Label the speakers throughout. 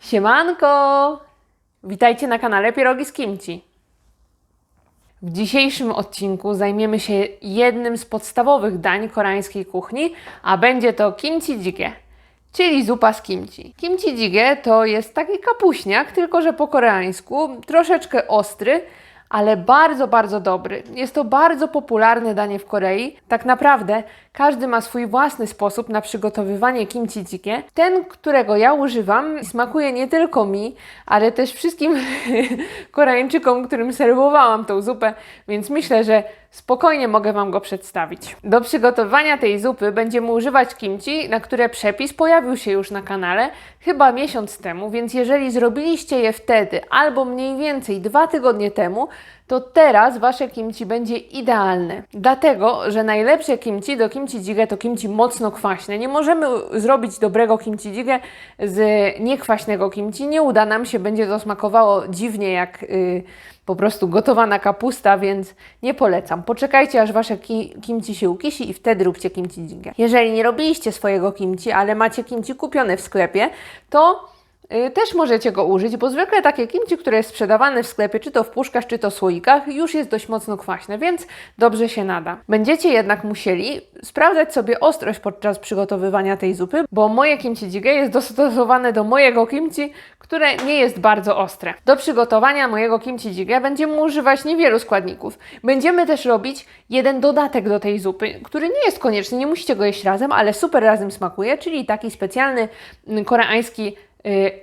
Speaker 1: Siemanko! Witajcie na kanale Pierogi z Kimchi. W dzisiejszym odcinku zajmiemy się jednym z podstawowych dań koreańskiej kuchni, a będzie to kimchi jjigae, czyli zupa z kimchi. Kimchi jjigae to jest taki kapuśniak, tylko że po koreańsku, troszeczkę ostry, ale bardzo, bardzo dobry. Jest to bardzo popularne danie w Korei. Tak naprawdę każdy ma swój własny sposób na przygotowywanie kimchi jjigae. Ten, którego ja używam, smakuje nie tylko mi, ale też wszystkim Koreańczykom, którym serwowałam tą zupę, więc myślę, że spokojnie mogę Wam go przedstawić. Do przygotowania tej zupy będziemy używać kimchi, na które przepis pojawił się już na kanale chyba miesiąc temu, więc jeżeli zrobiliście je wtedy albo mniej więcej dwa tygodnie temu, to teraz Wasze kimchi będzie idealne. Dlatego, że najlepsze kimchi do kimchi jjigae to kimchi mocno kwaśne. Nie możemy zrobić dobrego kimchi jjigae z niekwaśnego kimchi. Nie uda nam się, będzie to smakowało dziwnie jak y, po prostu gotowana kapusta, więc nie polecam. Poczekajcie, aż Wasze ki kimchi się ukisi i wtedy róbcie kimchi jjigae. Jeżeli nie robiliście swojego kimchi, ale macie kimchi kupione w sklepie, to Też możecie go użyć, bo zwykle takie kimchi, które jest sprzedawane w sklepie, czy to w puszkach, czy to słoikach, już jest dość mocno kwaśne, więc dobrze się nada. Będziecie jednak musieli sprawdzać sobie ostrość podczas przygotowywania tej zupy, bo moje kimchi jjigae jest dostosowane do mojego kimchi, które nie jest bardzo ostre. Do przygotowania mojego kimchi jjigae będziemy używać niewielu składników. Będziemy też robić jeden dodatek do tej zupy, który nie jest konieczny, nie musicie go jeść razem, ale super razem smakuje, czyli taki specjalny koreański y,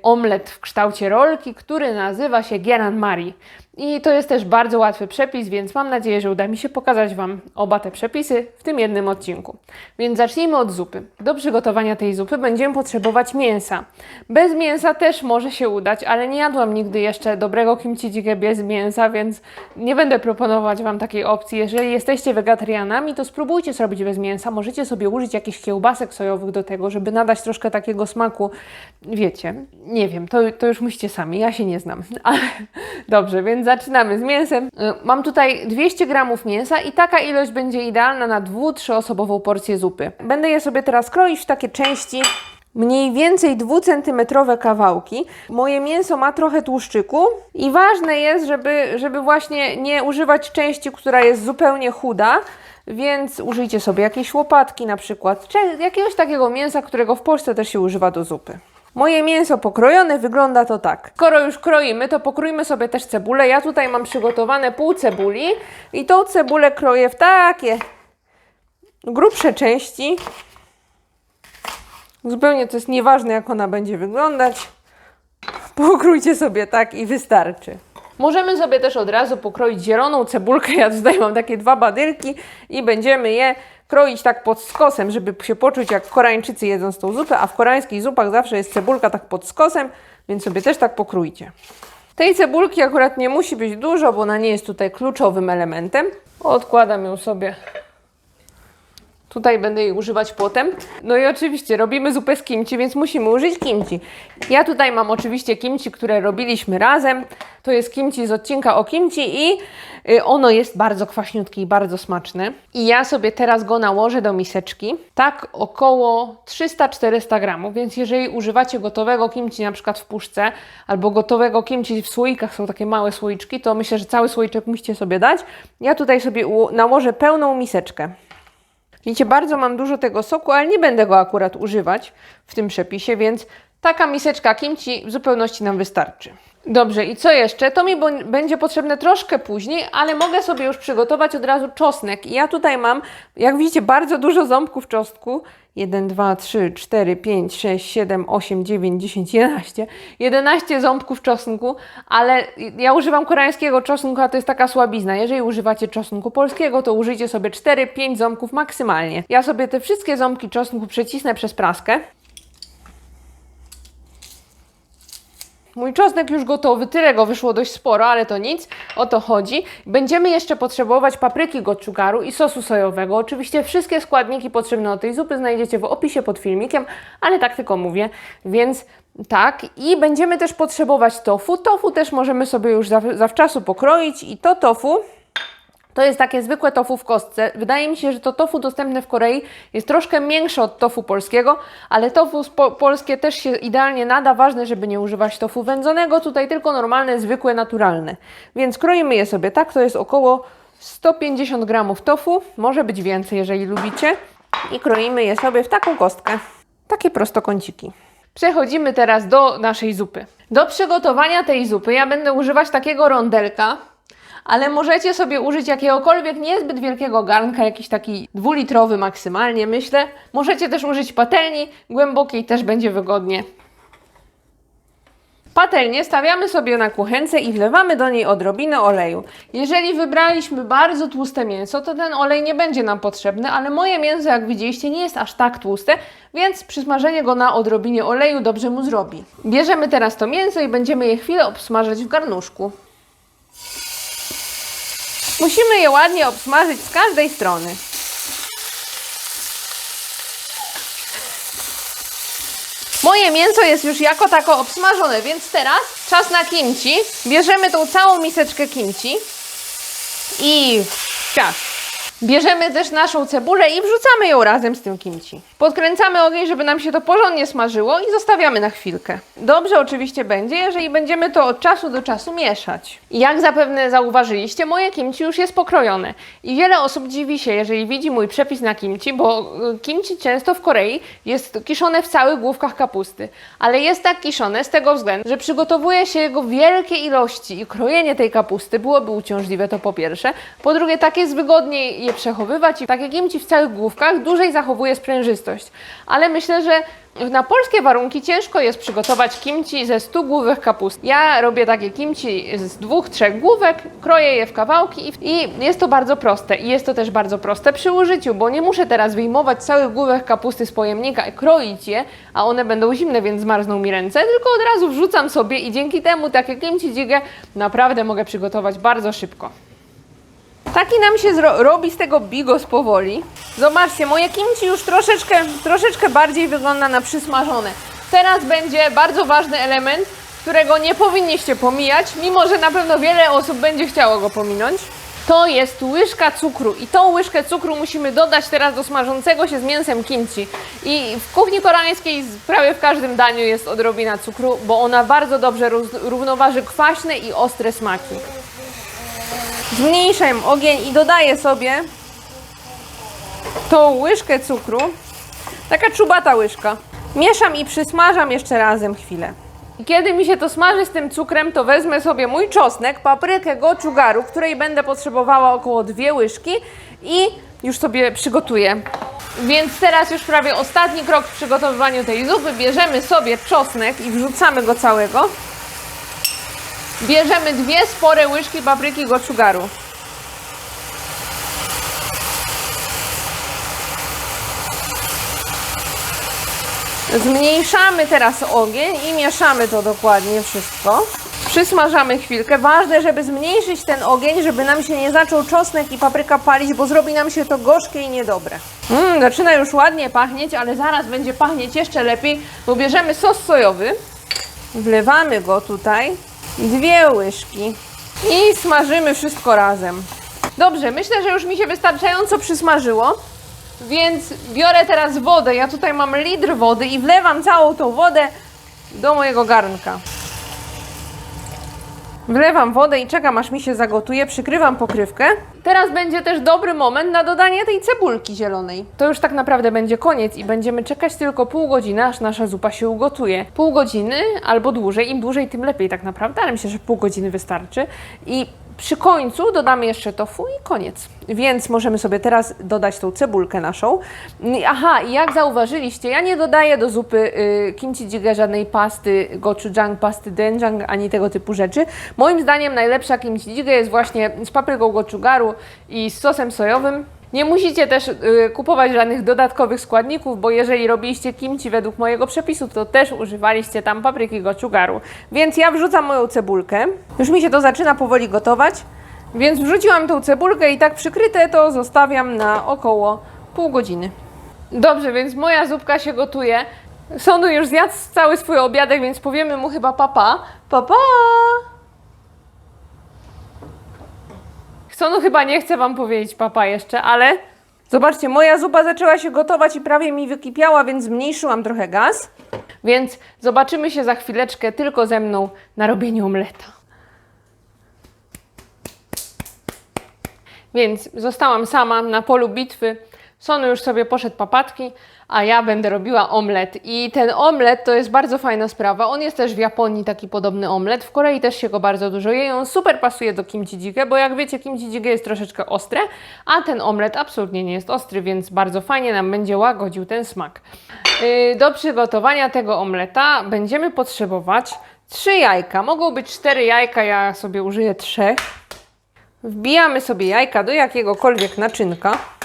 Speaker 1: omlet w kształcie rolki, który nazywa się Geran Mari. I to jest też bardzo łatwy przepis, więc mam nadzieję, że uda mi się pokazać Wam oba te przepisy w tym jednym odcinku. Więc zacznijmy od zupy. Do przygotowania tej zupy będziemy potrzebować mięsa. Bez mięsa też może się udać, ale nie jadłam nigdy jeszcze dobrego kimchi jjigae bez mięsa, więc nie będę proponować Wam takiej opcji. Jeżeli jesteście wegetarianami, to spróbujcie zrobić bez mięsa. Możecie sobie użyć jakichś kiełbasek sojowych do tego, żeby nadać troszkę takiego smaku. Wiecie, nie wiem, to, to już musicie sami, ja się nie znam. Ale dobrze, więc zaczynamy z mięsem. Y, Mam tutaj 200 gramów mięsa i taka ilość będzie idealna na 2-3 osobową porcję zupy. Będę je sobie teraz kroić w takie części mniej więcej 2-centymetrowe kawałki. Moje mięso ma trochę tłuszczyku i ważne jest, żeby, żeby właśnie nie używać części, która jest zupełnie chuda, więc użyjcie sobie jakiejś łopatki na przykład, czy jakiegoś takiego mięsa, którego w Polsce też się używa do zupy. Moje mięso pokrojone wygląda to tak. Skoro już kroimy, to pokrójmy sobie też cebulę. Ja tutaj mam przygotowane pół cebuli i tą cebulę kroję w takie grubsze części. Zupełnie to jest nieważne, jak ona będzie wyglądać. Pokrójcie sobie tak i wystarczy. Możemy sobie też od razu pokroić zieloną cebulkę. Ja tutaj mam takie dwa badylki i będziemy je kroić tak pod skosem, żeby się poczuć jak Koreańczycy jedząc tą zupę, a w koreańskich zupach zawsze jest cebulka tak pod skosem, więc sobie też tak pokrójcie. Tej cebulki akurat nie musi być dużo, bo ona nie jest tutaj kluczowym elementem. Odkładam ją sobie Tutaj będę jej używać potem. No i oczywiście robimy zupę z kimchi, więc musimy użyć kimchi. Ja tutaj mam oczywiście kimchi, które robiliśmy razem. To jest kimchi z odcinka o kimchi i y, ono jest bardzo kwaśniutkie i bardzo smaczne. I ja sobie teraz go nałożę do miseczki. Tak około 300-400 gramów, więc jeżeli używacie gotowego kimchi na przykład w puszce albo gotowego kimchi w słoikach, są takie małe słoiczki, to myślę, że cały słoiczek musicie sobie dać. Ja tutaj sobie nałożę pełną miseczkę. Widzicie, bardzo mam dużo tego soku, ale nie będę go akurat używać w tym przepisie, więc taka miseczka kimchi w zupełności nam wystarczy. Dobrze, i co jeszcze? To mi będzie potrzebne troszkę później, ale mogę sobie już przygotować od razu czosnek. I ja tutaj mam, jak widzicie, bardzo dużo ząbków czosnku. 1, 2, 3, 4, 5, 6, 7, 8, 9, 10, 11. 11 ząbków czosnku, ale ja używam koreańskiego czosnku, a to jest taka słabizna. Jeżeli używacie czosnku polskiego, to użyjcie sobie 4-5 ząbków maksymalnie. Ja sobie te wszystkie ząbki czosnku przecisnę przez praskę. Mój czosnek już gotowy, tyle go wyszło dość sporo, ale to nic, o to chodzi. Będziemy jeszcze potrzebować papryki gochugaru i sosu sojowego. Oczywiście wszystkie składniki potrzebne do tej zupy znajdziecie w opisie pod filmikiem, ale tak tylko mówię, więc tak. I będziemy też potrzebować tofu. Tofu też możemy sobie już zaw zawczasu pokroić i to tofu To jest takie zwykłe tofu w kostce. Wydaje mi się, że to tofu dostępne w Korei jest troszkę większe od tofu polskiego, ale tofu spo- polskie też się idealnie nada. Ważne, żeby nie używać tofu wędzonego, tutaj tylko normalne, zwykłe, naturalne. Więc kroimy je sobie tak, to jest około 150 gramów tofu, może być więcej, jeżeli lubicie. I kroimy je sobie w taką kostkę, takie prostokąciki. Przechodzimy teraz do naszej zupy. Do przygotowania tej zupy ja będę używać takiego rondelka, ale możecie sobie użyć jakiegokolwiek niezbyt wielkiego garnka, jakiś taki dwulitrowy maksymalnie, myślę. Możecie też użyć patelni głębokiej, też będzie wygodnie. Patelnię stawiamy sobie na kuchence i wlewamy do niej odrobinę oleju. Jeżeli wybraliśmy bardzo tłuste mięso, to ten olej nie będzie nam potrzebny, ale moje mięso, jak widzieliście, nie jest aż tak tłuste, więc przysmażenie go na odrobinie oleju dobrze mu zrobi. Bierzemy teraz to mięso i będziemy je chwilę obsmażać w garnuszku. Musimy je ładnie obsmażyć z każdej strony. Moje mięso jest już jako tako obsmażone, więc teraz czas na kimchi. Bierzemy tą całą miseczkę kimchi i ciach. Bierzemy też naszą cebulę i wrzucamy ją razem z tym kimchi. Podkręcamy ogień, żeby nam się to porządnie smażyło i zostawiamy na chwilkę. Dobrze oczywiście będzie, jeżeli będziemy to od czasu do czasu mieszać. Jak zapewne zauważyliście, moje kimchi już jest pokrojone. I wiele osób dziwi się, jeżeli widzi mój przepis na kimchi, bo y, kimchi często w Korei jest kiszone w całych główkach kapusty. Ale jest tak kiszone z tego względu, że przygotowuje się jego wielkie ilości i krojenie tej kapusty byłoby uciążliwe, to po pierwsze. Po drugie, tak jest wygodniej je przechowywać i takie kimchi w całych główkach dłużej zachowuje sprężystość. Ale myślę, że na polskie warunki ciężko jest przygotować kimchi ze 100 główek kapusty. Ja robię takie kimchi z dwóch, trzech główek, kroję je w kawałki i, jest to bardzo proste. I jest to też bardzo proste przy użyciu, bo nie muszę teraz wyjmować całych główek kapusty z pojemnika i kroić je, a one będą zimne, więc zmarzną mi ręce, tylko od razu wrzucam sobie i dzięki temu takie kimchi jjigae naprawdę mogę przygotować bardzo szybko. Taki nam się robi z tego bigos powoli. Zobaczcie, moje kimchi już troszeczkę, troszeczkę bardziej wygląda na przysmażone. Teraz będzie bardzo ważny element, którego nie powinniście pomijać, mimo że na pewno wiele osób będzie chciało go pominąć. To jest łyżka cukru i tą łyżkę cukru musimy dodać teraz do smażącego się z mięsem kimchi. I w kuchni koreańskiej prawie w każdym daniu jest odrobina cukru, bo ona bardzo dobrze równoważy kwaśne i ostre smaki. Zmniejszam ogień i dodaję sobie tą łyżkę cukru. Taka czubata łyżka. Mieszam i przysmażam jeszcze razem chwilę. I Kiedy mi się to smaży z tym cukrem, to wezmę sobie mój czosnek, paprykę gochugaru, której będę potrzebowała około dwie łyżki i już sobie przygotuję. Więc teraz już prawie ostatni krok w przygotowywaniu tej zupy. Bierzemy sobie czosnek i wrzucamy go całego. Bierzemy dwie spore łyżki papryki gochugaru. Zmniejszamy teraz ogień i mieszamy to dokładnie wszystko. Przysmażamy chwilkę. Ważne, żeby zmniejszyć ten ogień, żeby nam się nie zaczął czosnek i papryka palić, bo zrobi nam się to gorzkie i niedobre. Mm, zaczyna już ładnie pachnieć, ale zaraz będzie pachnieć jeszcze lepiej, bo bierzemy sos sojowy. Wlewamy go tutaj. Dwie łyżki. I smażymy wszystko razem. Dobrze, myślę, że już mi się wystarczająco przysmażyło. Więc biorę teraz wodę. Ja tutaj mam litr wody i wlewam całą tą wodę do mojego garnka. Wlewam wodę i czekam aż mi się zagotuje, przykrywam pokrywkę. Teraz będzie też dobry moment na dodanie tej cebulki zielonej. To już tak naprawdę będzie koniec i będziemy czekać tylko pół godziny, aż nasza zupa się ugotuje. Pół godziny albo dłużej, im dłużej tym lepiej tak naprawdę, ale myślę, że pół godziny wystarczy. I przy końcu dodamy jeszcze tofu i koniec. Więc możemy sobie teraz dodać tą cebulkę naszą. Aha, i jak zauważyliście, ja nie dodaję do zupy y, kimchi jjigae żadnej pasty gochujang, pasty doenjang, ani tego typu rzeczy. Moim zdaniem najlepsza kimchi jjigae jest właśnie z papryką gochugaru i z sosem sojowym. Nie musicie też y, kupować żadnych dodatkowych składników, bo jeżeli robiliście kimchi według mojego przepisu, to też używaliście tam papryki gochugaru. Więc ja wrzucam moją cebulkę. Już mi się to zaczyna powoli gotować. Więc wrzuciłam tą cebulkę i tak przykryte to zostawiam na około pół godziny. Dobrze, więc moja zupka się gotuje. Sądu już zjadł cały swój obiadek, więc powiemy mu chyba papa. Papa! Co no chyba nie chcę Wam powiedzieć papa jeszcze, ale zobaczcie, moja zupa zaczęła się gotować i prawie mi wykipiała, więc zmniejszyłam trochę gaz. Więc zobaczymy się za chwileczkę tylko ze mną na robieniu omleta. Więc zostałam sama na polu bitwy. Sony już sobie poszedł papatki, a ja będę robiła omlet. I ten omlet to jest bardzo fajna sprawa. On jest też w Japonii taki podobny omlet. W Korei też się go bardzo dużo je. On super pasuje do kimchi jjigae, bo jak wiecie, kimchi jjigae jest troszeczkę ostre, a ten omlet absolutnie nie jest ostry, więc bardzo fajnie nam będzie łagodził ten smak. Yy, do przygotowania tego omleta będziemy potrzebować trzy jajka. Mogą być cztery jajka, ja sobie użyję trzech. Wbijamy sobie jajka do jakiegokolwiek naczynka.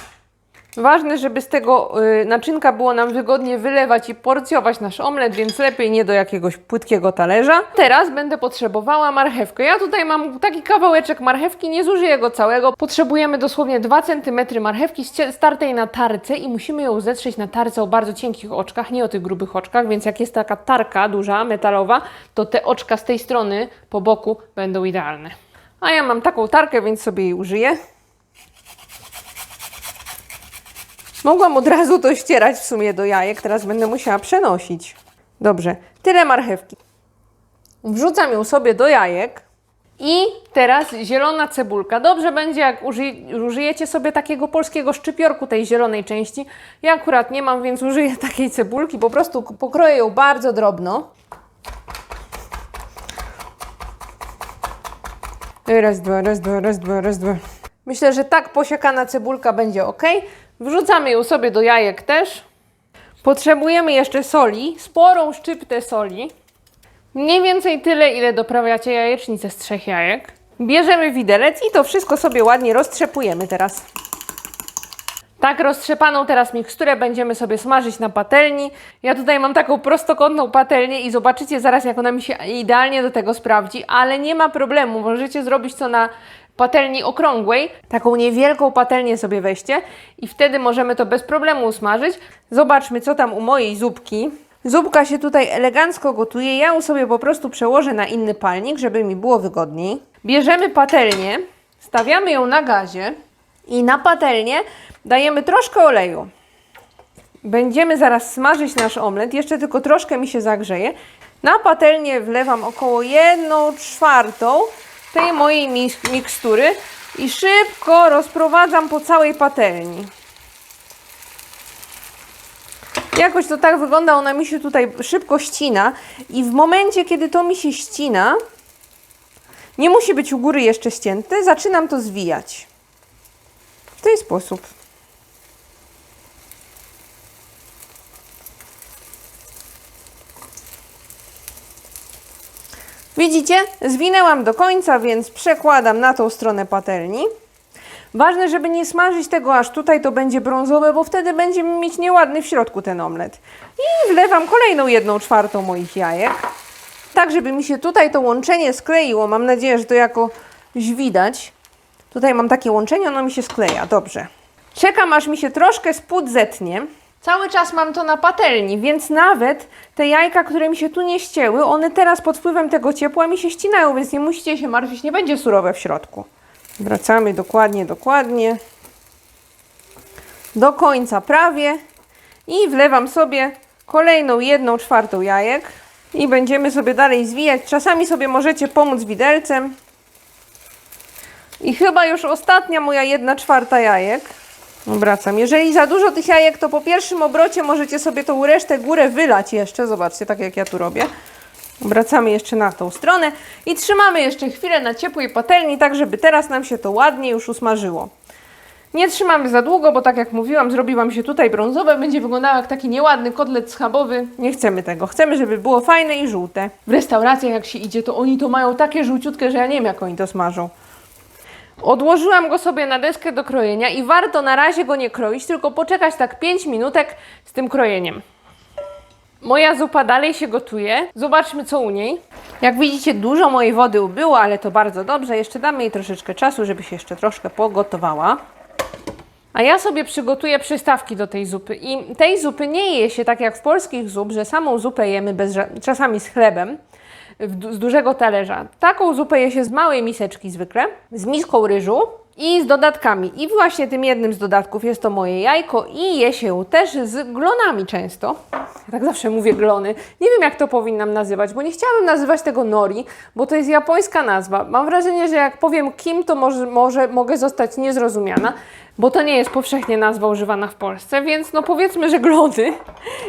Speaker 1: Ważne, żeby z tego y, naczynka było nam wygodnie wylewać i porcjować nasz omlet, więc lepiej nie do jakiegoś płytkiego talerza. Teraz będę potrzebowała marchewkę. Ja tutaj mam taki kawałeczek marchewki, nie zużyję go całego. Potrzebujemy dosłownie 2 cm marchewki startej na tarce i musimy ją zetrzeć na tarce o bardzo cienkich oczkach, nie o tych grubych oczkach, więc jak jest taka tarka duża, metalowa, to te oczka z tej strony po boku będą idealne. A ja mam taką tarkę, więc sobie jej użyję. Mogłam od razu to ścierać w sumie do jajek, teraz będę musiała przenosić. Dobrze, tyle marchewki. Wrzucam ją sobie do jajek. I teraz zielona cebulka. Dobrze będzie, jak uży, użyjecie sobie takiego polskiego szczypiorku tej zielonej części. Ja akurat nie mam, więc użyję takiej cebulki. Po prostu pokroję ją bardzo drobno. Raz, dwa, raz, dwa, raz, dwa, raz, dwa. Myślę, że tak posiekana cebulka będzie ok. Wrzucamy ją sobie do jajek też. Potrzebujemy jeszcze soli, sporą szczyptę soli. Mniej więcej tyle, ile doprawiacie jajecznicę z trzech jajek. Bierzemy widelec i to wszystko sobie ładnie roztrzepujemy teraz. Tak roztrzepaną teraz miksturę będziemy sobie smażyć na patelni. Ja tutaj mam taką prostokątną patelnię i zobaczycie zaraz, jak ona mi się idealnie do tego sprawdzi, ale nie ma problemu. Możecie zrobić to na patelni okrągłej. Taką niewielką patelnię sobie weźcie i wtedy możemy to bez problemu usmażyć. Zobaczmy, co tam u mojej zupki. Zupka się tutaj elegancko gotuje. Ja ją sobie po prostu przełożę na inny palnik, żeby mi było wygodniej. Bierzemy patelnię, stawiamy ją na gazie i na patelnię dajemy troszkę oleju. Będziemy zaraz smażyć nasz omlet, jeszcze tylko troszkę mi się zagrzeje. Na patelnię wlewam około 1 czwartą tej mojej mikstury i szybko rozprowadzam po całej patelni. Jakoś to tak wygląda, ona mi się tutaj szybko ścina i w momencie, kiedy to mi się ścina, nie musi być u góry jeszcze ścięte, zaczynam to zwijać. W ten sposób. Widzicie? Zwinęłam do końca, więc przekładam na tą stronę patelni. Ważne, żeby nie smażyć tego aż tutaj, to będzie brązowe, bo wtedy będziemy mieć nieładny w środku ten omlet. I wlewam kolejną jedną czwartą moich jajek. Tak, żeby mi się tutaj to łączenie skleiło. Mam nadzieję, że to jakoś widać. Tutaj mam takie łączenie, ono mi się skleja. Dobrze. Czekam, aż mi się troszkę spód zetnie. Cały czas mam to na patelni, więc nawet te jajka, które mi się tu nie ścięły, one teraz pod wpływem tego ciepła mi się ścinają, więc nie musicie się martwić, nie będzie surowe w środku. Wracamy dokładnie, dokładnie. Do końca prawie. I wlewam sobie kolejną jedną czwartą jajek. I będziemy sobie dalej zwijać. Czasami sobie możecie pomóc widelcem. I chyba już ostatnia moja jedna czwarta jajek. Obracam. Jeżeli za dużo tych jajek, to po pierwszym obrocie możecie sobie tą resztę górę wylać jeszcze. Zobaczcie, tak jak ja tu robię. Obracamy jeszcze na tą stronę i trzymamy jeszcze chwilę na ciepłej patelni, tak żeby teraz nam się to ładnie już usmażyło. Nie trzymamy za długo, bo tak jak mówiłam, zrobiłam się tutaj brązowe, będzie wyglądało jak taki nieładny kotlet schabowy. Nie chcemy tego. Chcemy, żeby było fajne i żółte. W restauracjach jak się idzie, to oni to mają takie żółciutkie, że ja nie wiem jak oni to smażą. Odłożyłam go sobie na deskę do krojenia i warto na razie go nie kroić, tylko poczekać tak 5 minutek z tym krojeniem. Moja zupa dalej się gotuje. Zobaczmy, co u niej. Jak widzicie, dużo mojej wody ubyło, ale to bardzo dobrze. Jeszcze damy jej troszeczkę czasu, żeby się jeszcze troszkę pogotowała. A ja sobie przygotuję przystawki do tej zupy. I tej zupy nie je się tak jak w polskich zup, że samą zupę jemy bez, czasami z chlebem, z dużego talerza. Taką zupę je się z małej miseczki zwykle, z miską ryżu,
Speaker 2: i z dodatkami. I właśnie tym jednym z dodatków jest to moje jajko i je się też z glonami często. Tak zawsze mówię glony. Nie wiem, jak to powinnam nazywać, bo nie chciałabym nazywać tego nori, bo to jest japońska nazwa. Mam wrażenie, że jak powiem kim, to może, może mogę zostać niezrozumiana, bo to nie jest powszechnie nazwa używana w Polsce, więc no powiedzmy, że glony.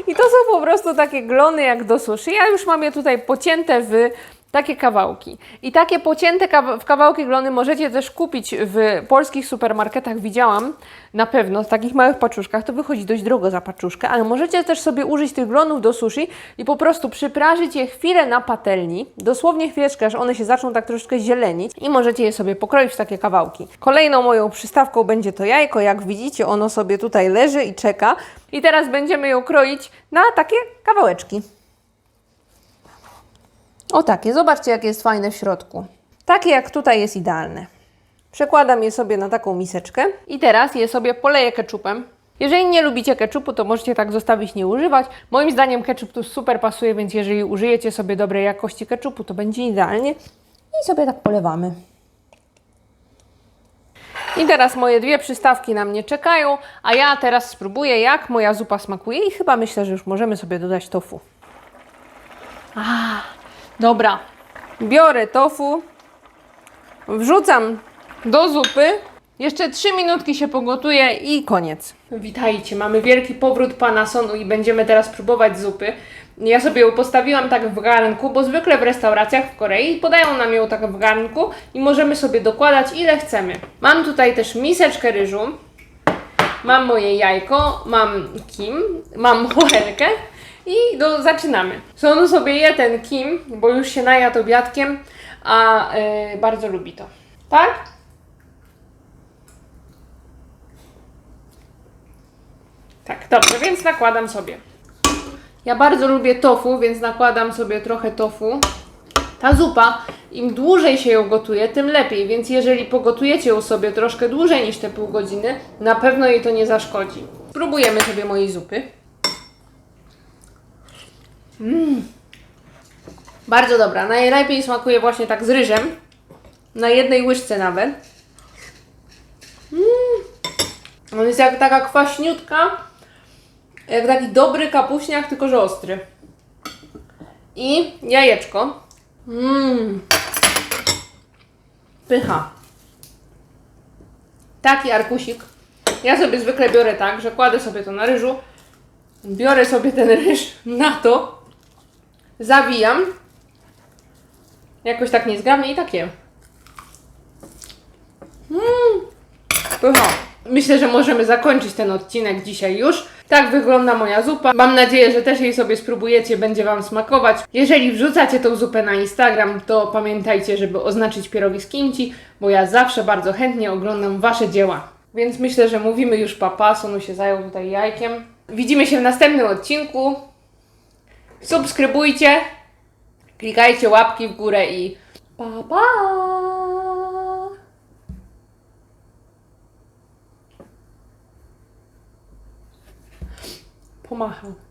Speaker 2: I to są po prostu takie glony jak do sushi. Ja już mam je tutaj pocięte w takie kawałki. I takie pocięte kawa- w kawałki glony możecie też kupić w polskich supermarketach. Widziałam na pewno w takich małych paczuszkach. To wychodzi dość drogo za paczuszkę, ale możecie też sobie użyć tych glonów do sushi i po prostu przyprażyć je chwilę na patelni. Dosłownie chwileczkę, aż one się zaczną tak troszeczkę zielenić i możecie je sobie pokroić w takie kawałki. Kolejną moją przystawką będzie to jajko. Jak widzicie, ono sobie tutaj leży i czeka. I teraz będziemy ją kroić na takie kawałeczki. O takie, zobaczcie jakie jest fajne w środku. Takie jak tutaj jest idealne. Przekładam je sobie na taką miseczkę i teraz je sobie poleję ketchupem. Jeżeli nie lubicie ketchupu, to możecie tak zostawić, nie używać. Moim zdaniem ketchup tu super pasuje, więc jeżeli użyjecie sobie dobrej jakości ketchupu, to będzie idealnie. I sobie tak polewamy. I teraz moje dwie przystawki na mnie czekają, a ja teraz spróbuję, jak moja zupa smakuje i chyba myślę, że już możemy sobie dodać tofu. Dobra, biorę tofu, wrzucam do zupy, jeszcze 3 minutki się pogotuje i koniec.
Speaker 1: Witajcie, mamy wielki powrót pana Sonu i będziemy teraz próbować zupy. Ja sobie ją postawiłam tak w garnku, bo zwykle w restauracjach w Korei podają nam ją tak w garnku i możemy sobie dokładać ile chcemy. Mam tutaj też miseczkę ryżu, mam moje jajko, mam kim, mam mohelkę i do, zaczynamy. Sonu sobie je ten kim, bo już się najadł obiadkiem, a y, bardzo lubi to. Tak? Tak, dobrze, więc nakładam sobie. Ja bardzo lubię tofu, więc nakładam sobie trochę tofu. Ta zupa, im dłużej się ją gotuje, tym lepiej, więc jeżeli pogotujecie ją sobie troszkę dłużej niż te pół godziny, na pewno jej to nie zaszkodzi. Spróbujemy sobie mojej zupy. Mmm. Bardzo dobra. Najlepiej smakuje właśnie tak z ryżem. Na jednej łyżce nawet. On jest jak taka kwaśniutka, jak taki dobry kapuśniak, tylko że ostry. I jajeczko. Mmm. Pycha. Taki arkusik. Ja sobie zwykle biorę tak, że kładę sobie to na ryżu, biorę sobie ten ryż na to, zawijam, jakoś tak niezgrabnie i tak jem. Pycha. Myślę, że możemy zakończyć ten odcinek dzisiaj już. Tak wygląda moja zupa. Mam nadzieję, że też jej sobie spróbujecie, będzie Wam smakować. Jeżeli wrzucacie tą zupę na Instagram, to pamiętajcie, żeby oznaczyć pierogi z kimchi, bo ja zawsze bardzo chętnie oglądam Wasze dzieła. Więc myślę, że mówimy już papa, Sonu się zajął tutaj jajkiem. Widzimy się w następnym odcinku. Subskrybujcie, klikajcie łapki w górę i pa pa! Pomachał.